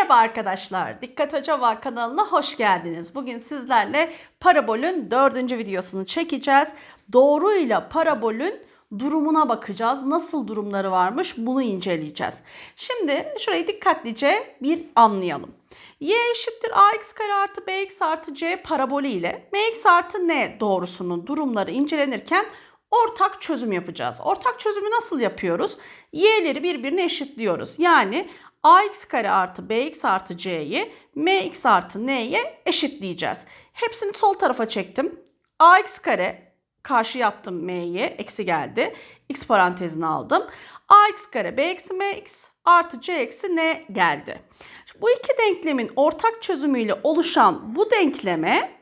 Merhaba arkadaşlar. Dikkat Acaba kanalına hoş geldiniz. Bugün sizlerle parabolün dördüncü videosunu çekeceğiz. Doğruyla parabolün durumuna bakacağız. Nasıl durumları varmış bunu inceleyeceğiz. Şimdi şurayı dikkatlice bir anlayalım. y eşittir ax kare artı bx artı c parabolü ile mx artı n doğrusunun durumları incelenirken ortak çözüm yapacağız. Ortak çözümü nasıl yapıyoruz? Y'leri birbirine eşitliyoruz. Yani ax kare artı bx artı c'yi mx artı n'ye eşitleyeceğiz. Hepsini sol tarafa çektim. ax kare karşıya attım m'ye eksi geldi. x parantezine aldım. ax kare b eksi mx artı c eksi n geldi. Bu iki denklemin ortak çözümüyle oluşan bu denkleme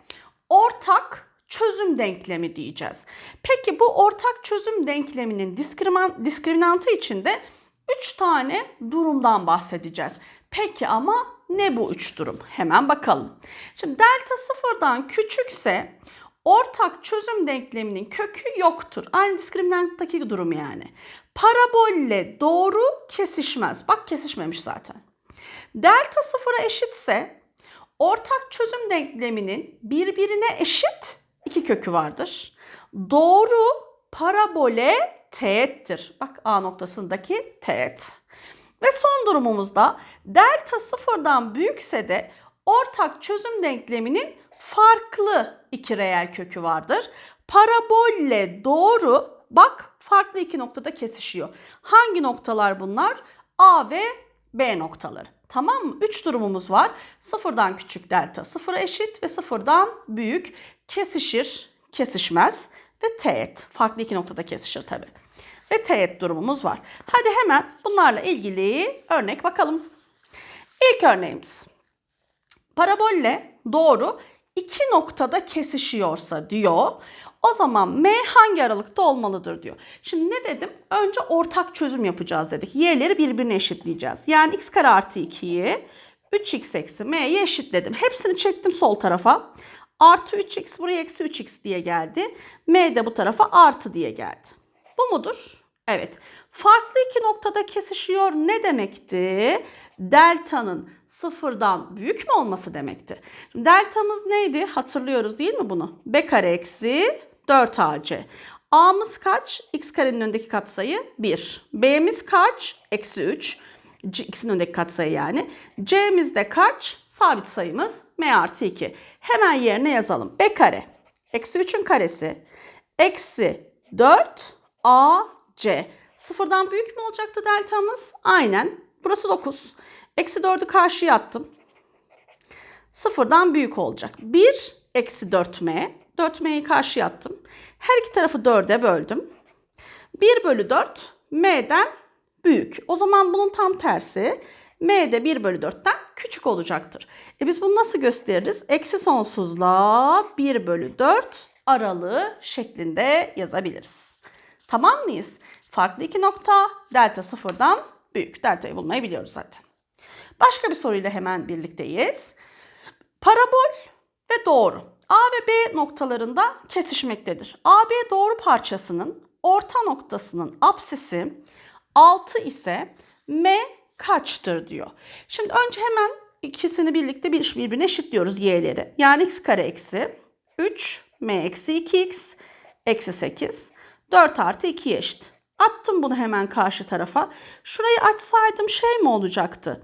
ortak çözüm denklemi diyeceğiz. Peki bu ortak çözüm denkleminin diskriminantı içinde 3 tane durumdan bahsedeceğiz. Peki ama ne bu 3 durum? Hemen bakalım. Şimdi delta sıfırdan küçükse ortak çözüm denkleminin kökü yoktur. Aynı diskriminanttaki durum yani. Parabolle doğru kesişmez. Bak kesişmemiş zaten. Delta sıfıra eşitse ortak çözüm denkleminin birbirine eşit iki kökü vardır. Doğru parabole teğettir. Bak A noktasındaki teğet. Ve son durumumuzda delta sıfırdan büyükse de ortak çözüm denkleminin farklı iki reel kökü vardır. Parabolle doğru bak farklı iki noktada kesişiyor. Hangi noktalar bunlar? A ve B noktaları. Tamam mı? Üç durumumuz var. Sıfırdan küçük delta sıfıra eşit ve sıfırdan büyük kesişir, kesişmez ve teğet. Farklı iki noktada kesişir tabi. Ve teğet durumumuz var. Hadi hemen bunlarla ilgili örnek bakalım. İlk örneğimiz. Parabolle doğru iki noktada kesişiyorsa diyor. O zaman M hangi aralıkta olmalıdır diyor. Şimdi ne dedim? Önce ortak çözüm yapacağız dedik. Y'leri birbirine eşitleyeceğiz. Yani x kare artı 2'yi 3x eksi m'ye eşitledim. Hepsini çektim sol tarafa. Artı 3x buraya eksi 3x diye geldi. M de bu tarafa artı diye geldi. Bu mudur? Evet. Farklı iki noktada kesişiyor ne demekti? Delta'nın sıfırdan büyük mü olması demekti. Deltamız neydi? Hatırlıyoruz değil mi bunu? B kare eksi 4AC. A'mız kaç? X karenin önündeki katsayı 1. B'miz kaç? Eksi 3. C, X'in önündeki katsayı yani. C'miz de kaç? Sabit sayımız M artı 2. Hemen yerine yazalım. B kare. Eksi 3'ün karesi. Eksi 4 AC. Sıfırdan büyük mü olacaktı deltamız? Aynen. Burası 9. Eksi 4'ü karşıya attım. Sıfırdan büyük olacak. 1 eksi 4m. 4m'yi karşıya attım. Her iki tarafı 4'e böldüm. 1 bölü 4 m'den büyük. O zaman bunun tam tersi. m de 1 bölü 4'ten küçük olacaktır. E biz bunu nasıl gösteririz? Eksi sonsuzla 1 bölü 4 aralığı şeklinde yazabiliriz. Tamam mıyız? Farklı iki nokta delta sıfırdan büyük. Delta'yı bulmayı biliyoruz zaten. Başka bir soruyla hemen birlikteyiz. Parabol ve doğru. A ve B noktalarında kesişmektedir. AB doğru parçasının orta noktasının apsisi 6 ise M kaçtır diyor. Şimdi önce hemen ikisini birlikte bir birbirine eşitliyoruz y'leri. Yani x kare eksi 3 m eksi 2x eksi 8 4 artı 2 eşit. Attım bunu hemen karşı tarafa. Şurayı açsaydım şey mi olacaktı?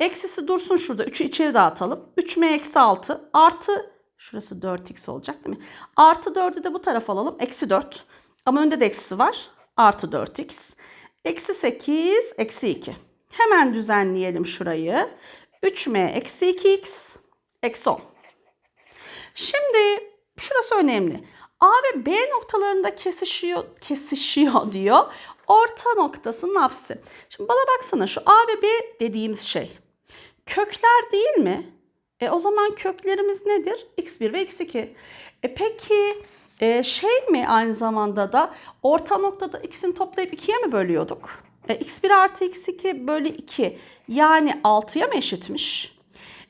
Eksisi dursun şurada. 3'ü içeri dağıtalım. 3m eksi 6 artı şurası 4x olacak değil mi? Artı 4'ü de bu tarafa alalım. Eksi 4. Ama önde de eksisi var. Artı 4x. Eksi 8 eksi 2. Hemen düzenleyelim şurayı. 3m eksi 2x eksi 10. Şimdi şurası önemli. A ve B noktalarında kesişiyor, kesişiyor diyor. Orta noktasının apsisi. Şimdi bana baksana şu A ve B dediğimiz şey. Kökler değil mi? E o zaman köklerimiz nedir? x1 ve x2. E peki e, şey mi aynı zamanda da orta noktada ikisini toplayıp ikiye mi bölüyorduk? E, x1 artı x2 bölü 2 yani 6'ya mı eşitmiş?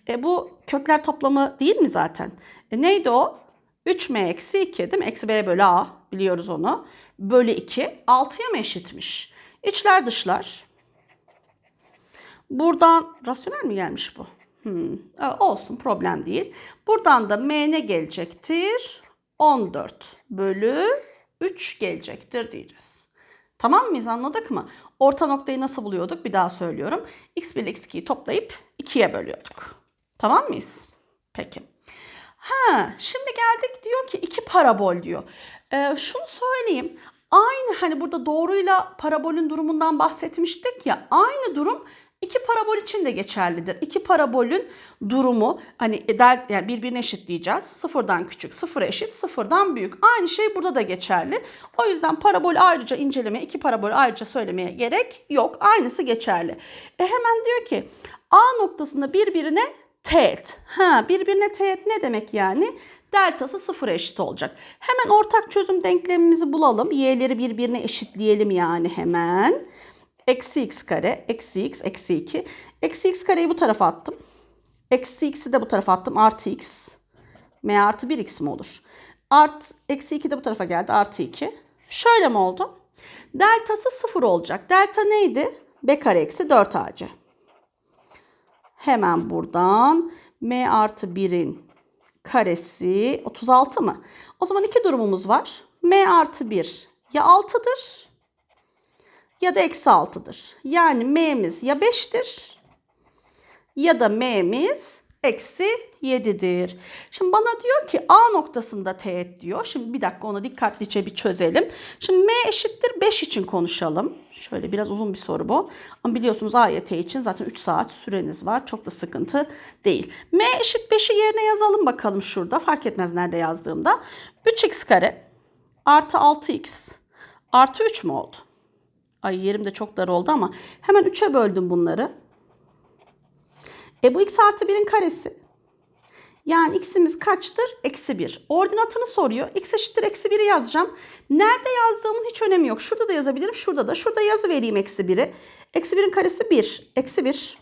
E, bu kökler toplamı değil mi zaten? E, neydi o? 3m eksi 2 değil mi? Eksi b bölü a biliyoruz onu. Bölü 2 6'ya mı eşitmiş? İçler dışlar. Buradan rasyonel mi gelmiş bu? Hmm, e, olsun problem değil. Buradan da m ne gelecektir? 14 bölü 3 gelecektir diyeceğiz. Tamam mıyız anladık mı? Orta noktayı nasıl buluyorduk? Bir daha söylüyorum. x1 ile x2'yi toplayıp 2'ye bölüyorduk. Tamam mıyız? Peki. Ha, şimdi geldik diyor ki iki parabol diyor. Ee, şunu söyleyeyim. Aynı hani burada doğruyla parabolün durumundan bahsetmiştik ya. Aynı durum iki parabol için de geçerlidir. İki parabolün durumu hani del, yani birbirine eşit diyeceğiz. Sıfırdan küçük, sıfıra eşit, sıfırdan büyük. Aynı şey burada da geçerli. O yüzden parabolü ayrıca incelemeye, iki parabolü ayrıca söylemeye gerek yok. Aynısı geçerli. E hemen diyor ki A noktasında birbirine teğet. Ha, birbirine teğet ne demek yani? Deltası sıfıra eşit olacak. Hemen ortak çözüm denklemimizi bulalım. Y'leri birbirine eşitleyelim yani hemen. Eksi x kare, eksi x, eksi 2. Eksi x kareyi bu tarafa attım. Eksi x'i de bu tarafa attım. Artı x. M artı 1x mi olur? Art, eksi 2 de bu tarafa geldi. Artı 2. Şöyle mi oldu? Deltası sıfır olacak. Delta neydi? B kare eksi 4ac. Hemen buradan m artı 1'in karesi 36 mı? O zaman iki durumumuz var. m artı 1 ya 6'dır ya da eksi 6'dır. Yani m'miz ya 5'tir ya da m'miz eksi 7'dir. Şimdi bana diyor ki A noktasında teğet diyor. Şimdi bir dakika onu dikkatlice bir çözelim. Şimdi M eşittir 5 için konuşalım. Şöyle biraz uzun bir soru bu. Ama biliyorsunuz AYT için zaten 3 saat süreniz var. Çok da sıkıntı değil. M eşit 5'i yerine yazalım bakalım şurada. Fark etmez nerede yazdığımda. 3x kare artı 6x artı 3 mü oldu? Ay yerim de çok dar oldu ama hemen 3'e böldüm bunları. E bu x artı 1'in karesi. Yani x'imiz kaçtır? Eksi 1. Ordinatını soruyor. x eşittir eksi 1'i yazacağım. Nerede yazdığımın hiç önemi yok. Şurada da yazabilirim. Şurada da. Şurada yazı vereyim eksi 1'i. Eksi 1'in karesi 1. Eksi 1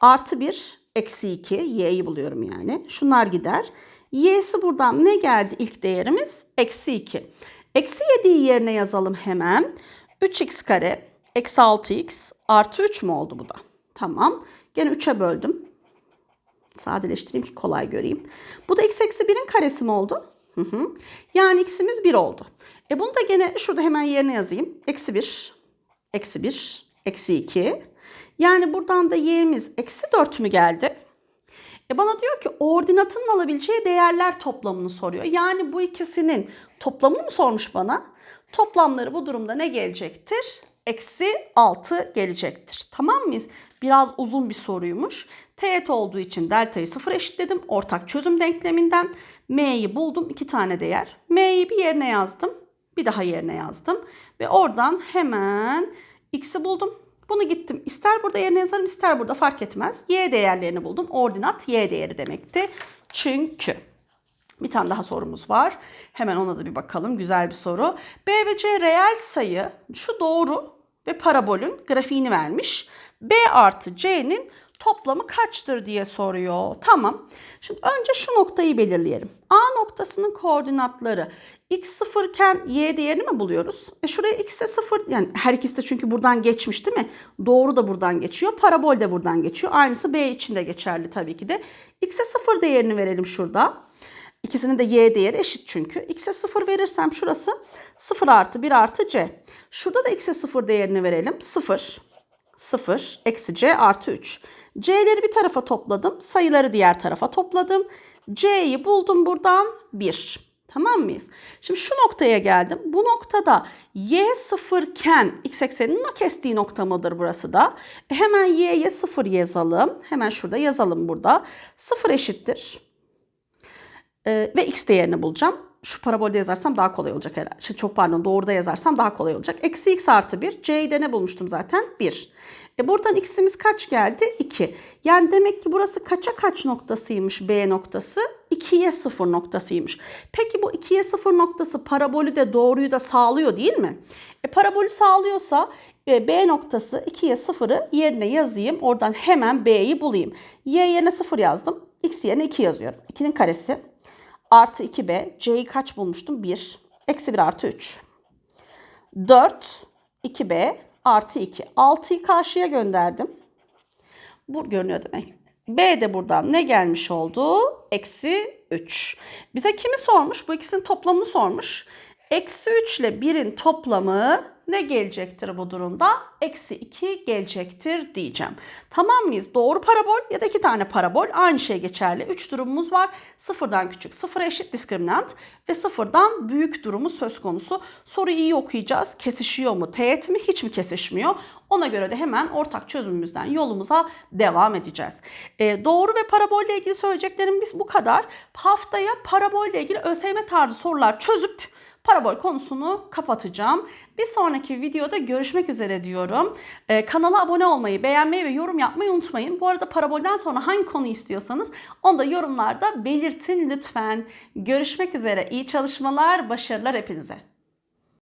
artı 1 eksi 2. y'yi buluyorum yani. Şunlar gider. y'si buradan ne geldi ilk değerimiz? Eksi 2. Eksi 7'yi yerine yazalım hemen. 3x kare eksi 6x artı 3 mü oldu bu da? Tamam. Gene 3'e böldüm. Sadeleştireyim ki kolay göreyim. Bu da x eksi 1'in karesi mi oldu? Hı hı. Yani x'imiz 1 oldu. E bunu da gene şurada hemen yerine yazayım. Eksi 1, eksi 1, eksi 2. Yani buradan da y'miz eksi 4 mü geldi? E bana diyor ki ordinatın alabileceği değerler toplamını soruyor. Yani bu ikisinin toplamını mı sormuş bana? Toplamları bu durumda ne gelecektir? Eksi 6 gelecektir. Tamam mıyız? Biraz uzun bir soruymuş. Teğet olduğu için deltayı sıfır eşitledim. Ortak çözüm denkleminden m'yi buldum. iki tane değer. m'yi bir yerine yazdım. Bir daha yerine yazdım. Ve oradan hemen x'i buldum. Bunu gittim. İster burada yerine yazarım ister burada fark etmez. Y değerlerini buldum. Ordinat y değeri demekti. Çünkü bir tane daha sorumuz var. Hemen ona da bir bakalım. Güzel bir soru. B ve C reel sayı şu doğru ve parabolün grafiğini vermiş. B artı C'nin toplamı kaçtır diye soruyor. Tamam. Şimdi önce şu noktayı belirleyelim. A noktasının koordinatları x sıfırken y değerini mi buluyoruz? E şuraya x'e sıfır yani her ikisi de çünkü buradan geçmiş değil mi? Doğru da buradan geçiyor. Parabol de buradan geçiyor. Aynısı B için de geçerli tabii ki de. x'e sıfır değerini verelim şurada. İkisinin de y değeri eşit çünkü. x'e 0 verirsem şurası 0 artı 1 artı c. Şurada da x'e 0 değerini verelim. 0, 0, eksi c artı 3. c'leri bir tarafa topladım. Sayıları diğer tarafa topladım. c'yi buldum buradan 1. Tamam mıyız? Şimdi şu noktaya geldim. Bu noktada y sıfırken x ekseninin o kestiği nokta mıdır burası da? E hemen y'ye 0 yazalım. Hemen şurada yazalım burada. 0 eşittir. Ee, ve x değerini bulacağım. Şu parabolde yazarsam daha kolay olacak herhalde. Şey, çok pardon doğruda yazarsam daha kolay olacak. Eksi x artı 1. C'yi de ne bulmuştum zaten? 1. E buradan x'imiz kaç geldi? 2. Yani demek ki burası kaça kaç noktasıymış B noktası? 2'ye 0 noktasıymış. Peki bu 2'ye 0 noktası parabolü de doğruyu da sağlıyor değil mi? E parabolü sağlıyorsa e, B noktası 2'ye 0'ı yerine yazayım. Oradan hemen B'yi bulayım. Y yerine 0 yazdım. X yerine 2 yazıyorum. 2'nin karesi artı 2b. C'yi kaç bulmuştum? 1. Eksi 1 artı 3. 4. 2b artı 2. 6'yı karşıya gönderdim. Bu görünüyor demek. B de buradan ne gelmiş oldu? Eksi 3. Bize kimi sormuş? Bu ikisinin toplamını sormuş. Eksi 3 ile 1'in toplamı ne gelecektir bu durumda? Eksi 2 gelecektir diyeceğim. Tamam mıyız? Doğru parabol ya da iki tane parabol aynı şey geçerli. 3 durumumuz var. Sıfırdan küçük, sıfıra eşit diskriminant ve sıfırdan büyük durumu söz konusu. Soruyu iyi okuyacağız. Kesişiyor mu? Teğet mi? Hiç mi kesişmiyor? Ona göre de hemen ortak çözümümüzden yolumuza devam edeceğiz. Ee, doğru ve parabolle ilgili söyleyeceklerimiz bu kadar. Haftaya parabolle ilgili ÖSYM tarzı sorular çözüp parabol konusunu kapatacağım. Bir sonraki videoda görüşmek üzere diyorum. Ee, kanala abone olmayı, beğenmeyi ve yorum yapmayı unutmayın. Bu arada parabolden sonra hangi konu istiyorsanız onu da yorumlarda belirtin lütfen. Görüşmek üzere. İyi çalışmalar, başarılar hepinize.